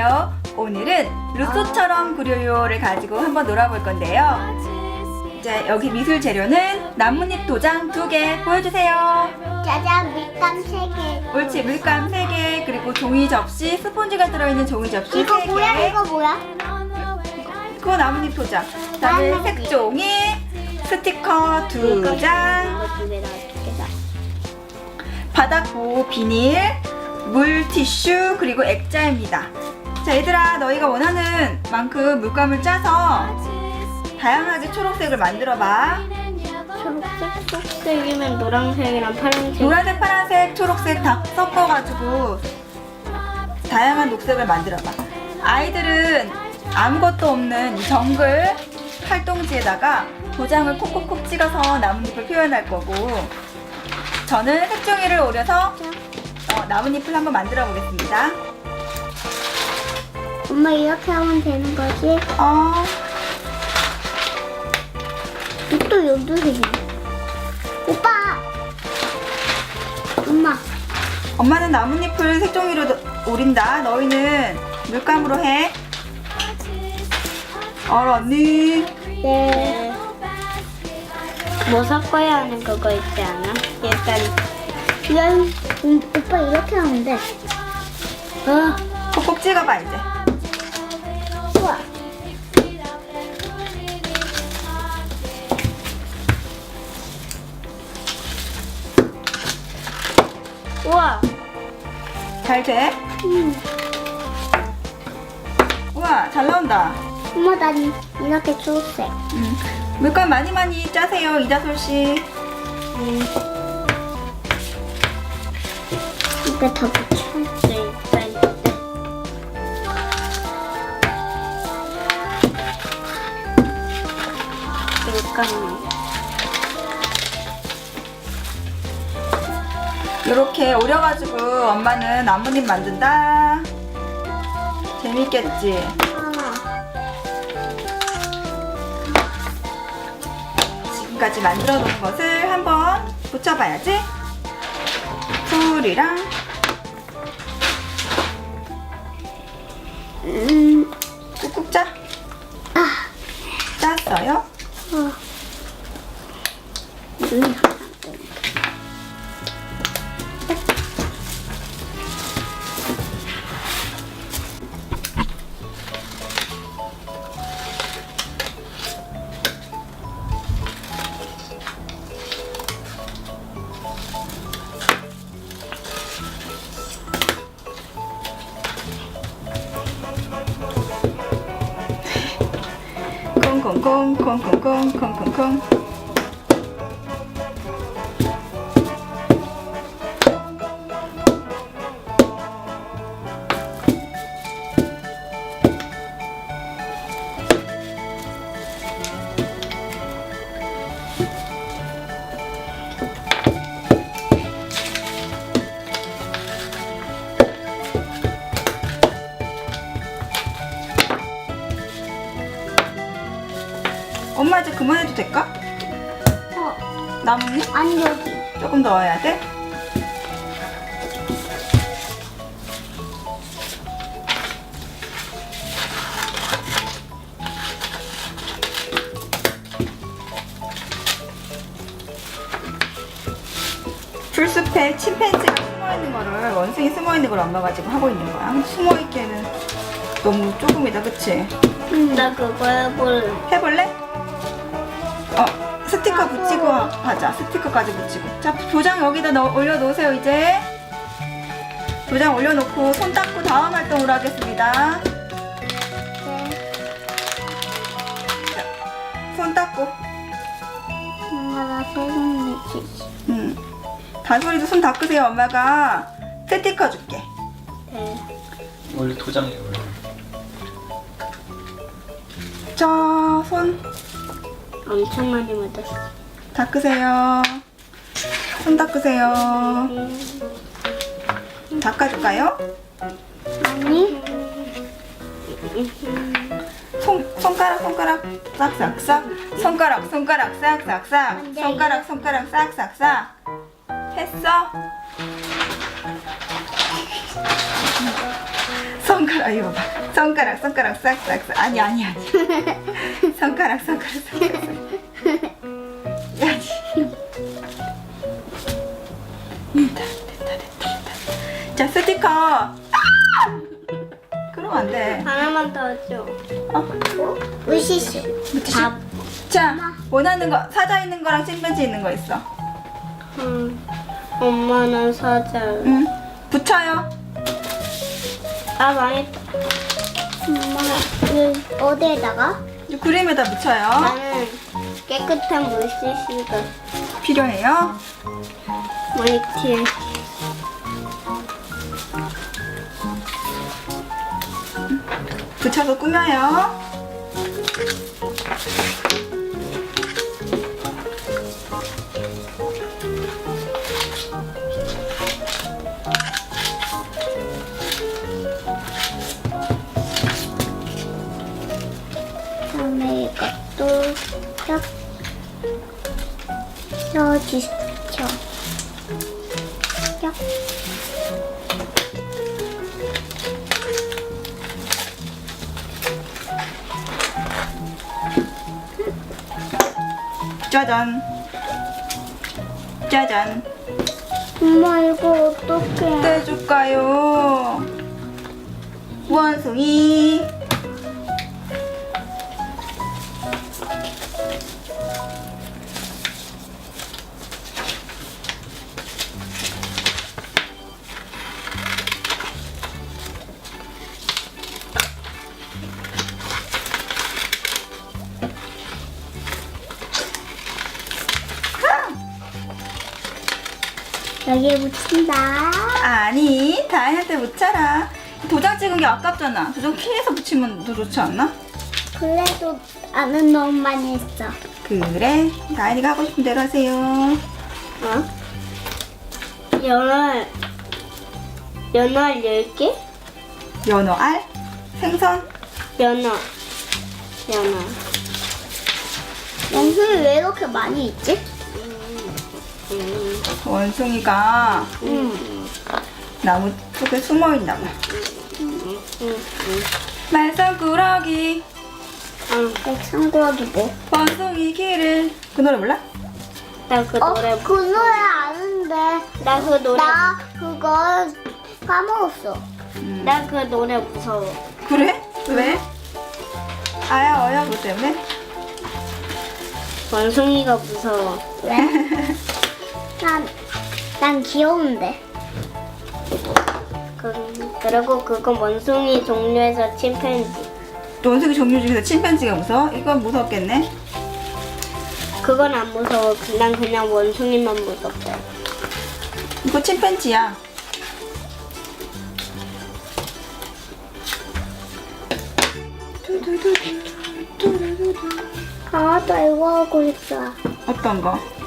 안녕하세요. 오늘은 루소처럼 그려요를 가지고 한번 놀아볼 건데요. 자, 여기 미술 재료는 나뭇잎 도장 두 개 보여주세요. 짜잔 밀감 세 개. 옳지, 물감 세 개, 그리고 종이 접시, 스폰지가 들어있는 종이 접시 이거 세 뭐야? 개. 이거 뭐야? 그거 나뭇잎 도장. 그다음에 나뭇잎. 색종이, 스티커 두 장, 이거 두 개 다. 바닥 보호 비닐, 물 티슈, 그리고 액자입니다. 자, 얘들아, 너희가 원하는 만큼 물감을 짜서 다양하게 초록색을 만들어봐. 초록색, 초록색이면 노란색이랑 파란색. 노란색, 파란색, 초록색 다 섞어가지고 다양한 녹색을 만들어봐. 아이들은 아무것도 없는 이 정글 활동지에다가 도장을 콕콕콕 찍어서 나뭇잎을 표현할 거고 저는 색종이를 오려서 어, 나뭇잎을 한번 만들어 보겠습니다. 엄마 이렇게 하면 되는 거지? 어, 또 연두색이네. 오빠. 엄마. 엄마는 나뭇잎을 색종이로 도- 오린다. 너희는 물감으로 해. 어, 언니. 네. 뭐 섞어야 하는 그거 있지 않아? 약간 이런 음, 오빠 이렇게 하면 돼. 아, 콕콕 찍어봐 이제. 우와. 잘 돼? 음. 우와, 잘 나온다. 엄마 난 이- 이렇게 초록색. 음, 물감 많이 많이 짜세요, 이다솔 씨. 음. 이거 더 일단. 잠깐 이렇게 오려가지고 엄마는 나뭇잎 만든다. 재밌겠지? 지금까지 만들어 놓은 것을 한번 붙여봐야지. 풀이랑 음, 꾹꾹 짜. 아, 짰어요? 어. 눈이 콩콩콩 콩콩콩 콩콩콩 엄마 이제 그만해도 될까? 어, 나뭇잎 아니 여기. 조금 넣어야 돼? 풀숲에 침팬지가 숨어 있는 거를 원숭이 숨어 있는 걸 엄마가 지금 하고 있는 거야. 숨어 있기에는 너무 조금이다, 그치? 나 그거 해볼래. 해볼래? 어, 스티커 붙이고 하자. 스티커까지 붙이고. 자, 도장 여기다 넣, 올려놓으세요, 이제. 도장 올려놓고 손 닦고 다음 활동을 하겠습니다. 네. 손 닦고. 엄마 나 세금 내지. 음. 다솔이도 손 닦으세요, 엄마가. 스티커 줄게. 네. 원래 도장이 원래 자, 손 엄청 많이 묻었어. 닦으세요. 손 닦으세요. 닦아줄까요? 아니? 손, 손가락 손가락 싹싹 싹 손가락 손가락 싹싹싹 안 돼. 손가락 손가락 싹싹 싹 했어? 손가락 이거 봐. 손가락 손가락 싹싹 싹. 아니 아니 아니. 손가락 손가락 손가락. 싹. 아니. 음, 됐다 됐다 됐다 됐다. 자 스티커. 아! 그러면 안 돼. 하나만 더 줘. 어? 물티슈. 밥. 자 원하는 거 사자 있는 거랑 침팬지 있는 거 있어. 응. 엄마는 사자. 응. 붙여요. 아 망했다. 엄마 이 어디에다가? 이 그림에다 붙여요. 나는 깨끗한 물티슈가 필요해요. 화이트에. 붙여서 꾸며요. 짜잔. 짜잔. 엄마 이거 어떡해? 떼줄까요? 원숭이. 여기에 붙인다. 아니, 다인한테 붙여라. 도장 찍은 게 아깝잖아. 도장 키에서 붙이면 더 좋지 않나? 그래도 나는 너무 많이 했어. 그래. 다인이가 하고 싶은 대로 하세요. 어? 연어 연어 10개? 연어 알, 생선, 연어 연어 영수이 왜 이렇게 많이 있지? 음, 원숭이가 음, 나무 속에 숨어 있나 봐. 말썽꾸러기, 아, 백성구하기 뭐? 원숭이 길을. 그 노래 몰라? 나그 노래 그 노래 아는데 나 그 노래 나 그거 까먹었어. 음. 나그 노래 무서워. 그래? 왜? 아야 어야 뭐 때문에? 원숭이가 무서워. 왜? 난, 난 귀여운데. 그, 그리고 그건 원숭이 종류에서 침팬지. 원숭이 종류 중에서 침팬지가 무서워? 이건 무섭겠네. 그건 안 무서워. 난 그냥 원숭이만 무섭대. 이거 침팬지야. 아, 나 이거 하고 있어. 어떤 거?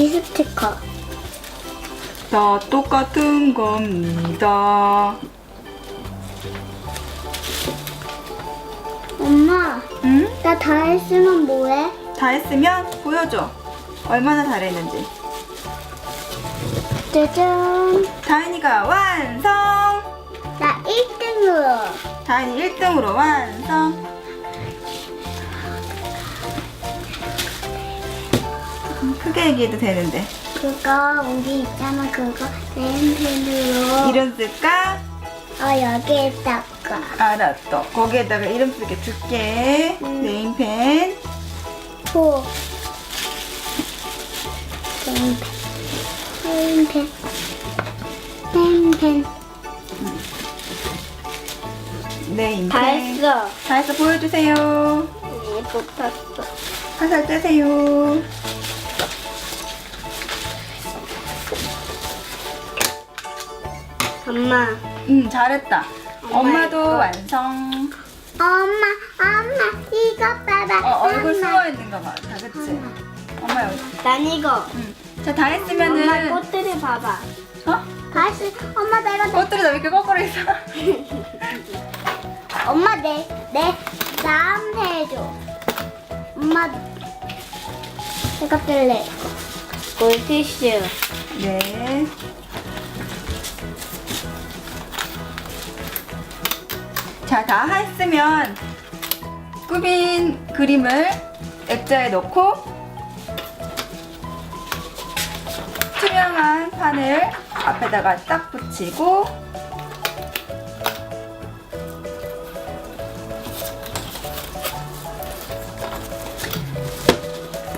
이 스티커. 다 똑같은 겁니다. 엄마, 응? 나 다 했으면 뭐해? 다 했으면 보여줘. 얼마나 잘했는지. 짜잔. 다인이가 완성! 나 1등으로. 다인이 1등으로 완성! 크게 얘기해도 되는데. 그거 우리 있잖아 그거 네임펜으로 이름 쓸까? 어 여기에다가 알았어. 거기에다가 이름 쓰게 줄게. 네임펜. 호 네임펜 네임펜 네임펜 네임펜. 다 했어. 다 했어. 보여주세요. 네, 뽑았어. 화살 떼세요. 엄마, 응, 잘했다. 엄마 엄마도 이거. 완성. 엄마 엄마 이거 봐봐 어, 얼굴 엄마. 숨어 있는 거 봐. 다 그치? 엄마 여기. 난 이거. 응. 자, 다 엄마 했으면은. 꽃들이 봐봐. 어? 다시 엄마 내가 내, 꽃들이 왜 이렇게 거꾸로 있어? 엄마 내내 나한테 해줘 엄마 내가 뜰래 물티슈. 네. 자, 다 했으면 꾸민 그림을 액자에 넣고 투명한 판을 앞에다가 딱 붙이고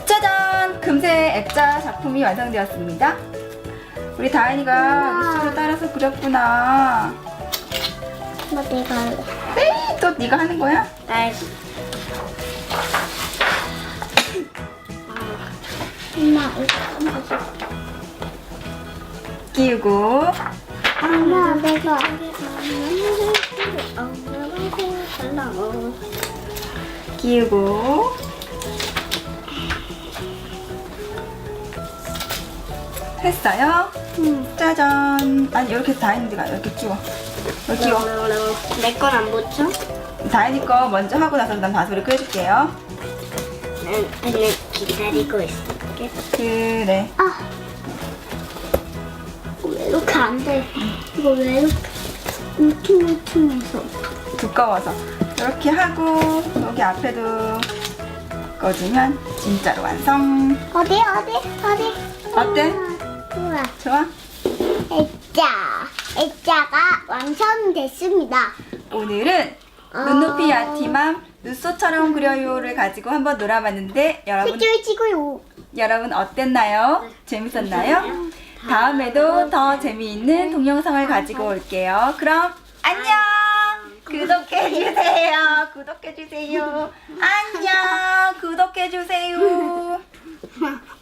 짜잔! 금세 액자 작품이 완성되었습니다. 우리 다인이가 밑으로 따라서 그렸구나. 엄마 내가. 에이, 또 네가 하는 거야? 날 엄마. 끼우고 엄마 내가 끼우고 했어요? 응. 짜잔. 아니 이렇게 다인이가 이렇게 끼워. 여기 끼워. 내건 안 붙여? 다인이 거 먼저 하고 나서 난 바소리 끄줄게요. 난 그냥 기다리고 있을게. 그래. 아. 왜 이렇게 안 돼? 이거 왜 이렇게 울퉁울퉁해서? 두꺼워서 이렇게 하고 여기 앞에도 꺼주면 진짜로 완성. 어디 어디 어디? 어때? 우와. 좋아? 액자 액자가 완성됐습니다. 오늘은 눈높이 야티맘 눈소처럼 그려요를 가지고 한번 놀아봤는데 여러분 핏줄 치고요. 여러분 어땠나요? 재밌었나요? 다음에도 더 재미있는 동영상을 가지고 올게요. 그럼 안녕! 구독해주세요. 구독해주세요. 안녕! 구독해주세요.